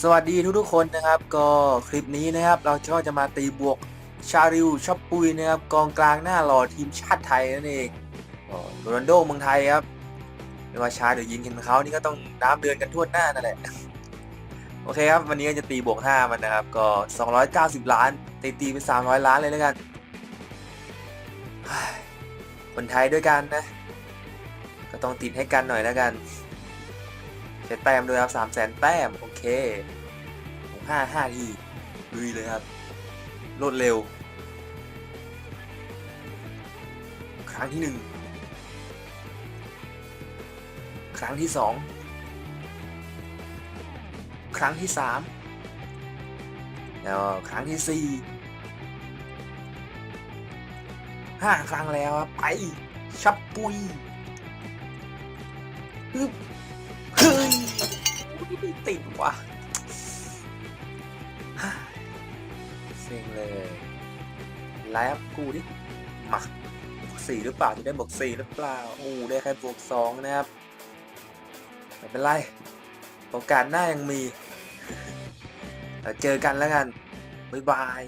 สวัสดีทุกๆคนนะครับ ก็คลิปนี้นะครับ เราก็จะมาตีบวกชาริวชอปปุยนะครับกองกลางหน้าหล่อทีมชาติไทยนั่นเองโรนัลโดเมืองไทยครับไม่ว่าชาหรือยิงกันเขานี่ก็ต้องน้ำเดือนกันทั่วหน้านั่นแหละโอเคครับวันนี้ก็จะตีบวก5มันนะครับ ก็ 290 ล้าน ตีตีไป300 ล้านเลยแล้วกันคนไทยด้วยกันนะ ก็ต้องติดให้กันหน่อยแล้วกัน ใช้แต้มด้วยครับสามแสนแต้ม โอเคห้าห้าทีลุยเลยครับ รวดเร็ว ครั้งที่หนึ่ง ครั้งที่สอง ครั้งที่สาม แล้วครั้งที่สี่ห้าครั้งแล้วครับไปชับปุยฮึบ ไม่ติดว่ะฮ่าเซ็งเลยไลฟ์กูดิมาบวกสี่หรือเปล่าจะได้บวกสี่หรือเปล่าโอ้ได้แค่บวกสองนะครับไม่เป็นไรโอกาสหน้ายังมีเราเจอกันแล้วกัน บ๊ายบาย